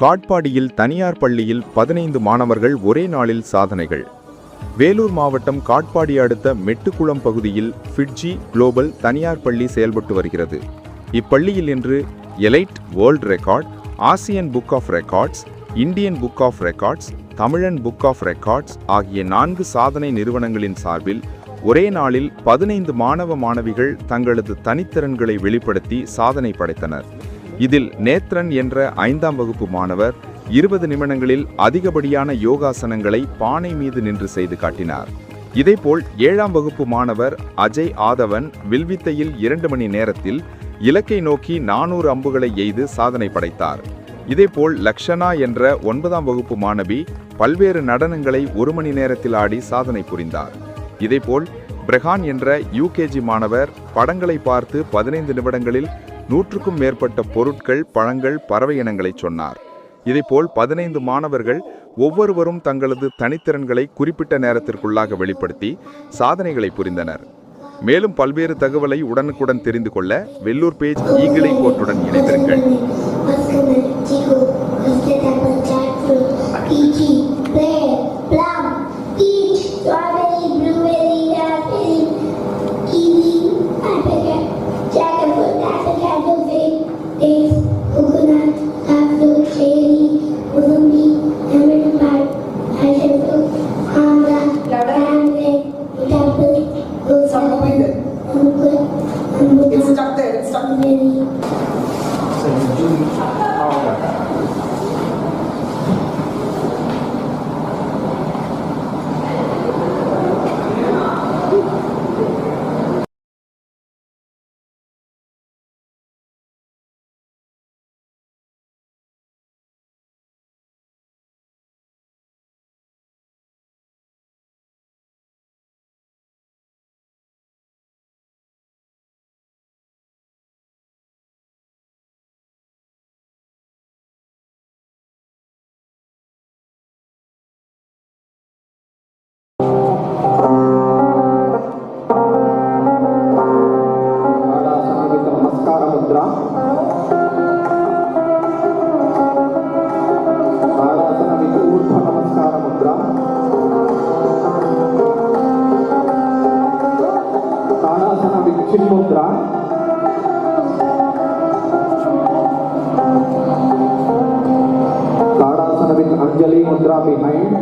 காட்பாடியில் தனியார் பள்ளியில் பதினைந்து மாணவர்கள் ஒரே நாளில் சாதனைகள். வேலூர் மாவட்டம் காட்பாடி அடுத்த மெட்டுக்குளம் பகுதியில் ஃபிட்ஜி குளோபல் தனியார் பள்ளி செயல்பட்டு வருகிறது. இப்பள்ளியில் இன்று elite world record Asian book of records Indian book of records Tamilan book of records ஆகிய நான்கு சாதனை நிறுவனங்களின் சார்பில் ஒரே நாளில் பதினைந்து மாணவ மாணவிகள் தங்களது தனித்திறன்களை வெளிப்படுத்தி சாதனை படைத்தனர். இதில் நேத்ரன் என்ற ஐந்தாம் வகுப்பு மாணவர் இருபது நிமிடங்களில் அதிகப்படியான யோகாசனங்களை பானை மீது நின்று செய்து காட்டினார். இதேபோல் ஏழாம் வகுப்பு மாணவர் அஜய் ஆதவன் வில்வித்தையில் இரண்டு மணி நேரத்தில் இலக்கை நோக்கி நானூறு அம்புகளை எய்து சாதனை படைத்தார். இதேபோல் லக்ஷனா என்ற ஒன்பதாம் வகுப்பு மாணவி பல்வேறு நடனங்களை ஒரு மணி நேரத்தில் ஆடி சாதனை புரிந்தார். இதேபோல் பிரகான் என்ற யூகேஜி மாணவர் படங்களை பார்த்து பதினைந்து நிமிடங்களில் நூற்றுக்கும் மேற்பட்ட பொருட்கள் பழங்கள் பறவை இனங்களை சொன்னார். இதேபோல் பதினைந்து மாணவர்கள் ஒவ்வொருவரும் தங்களது தனித்திறன்களை குறிப்பிட்ட நேரத்திற்குள்ளாக வெளிப்படுத்தி சாதனைகளை புரிந்தனர். மேலும் பல்வேறு தகவலை உடனுக்குடன் தெரிந்து கொள்ள வெள்ளூர் பேஜ் ஈகிளை கோட்டுடன் இணைந்திருங்கள். Thank you. मुद्रा। आराधनमिति ऊर्ध्वनमस्कारमुद्रा अंजलि मुद्रा बिहाइंड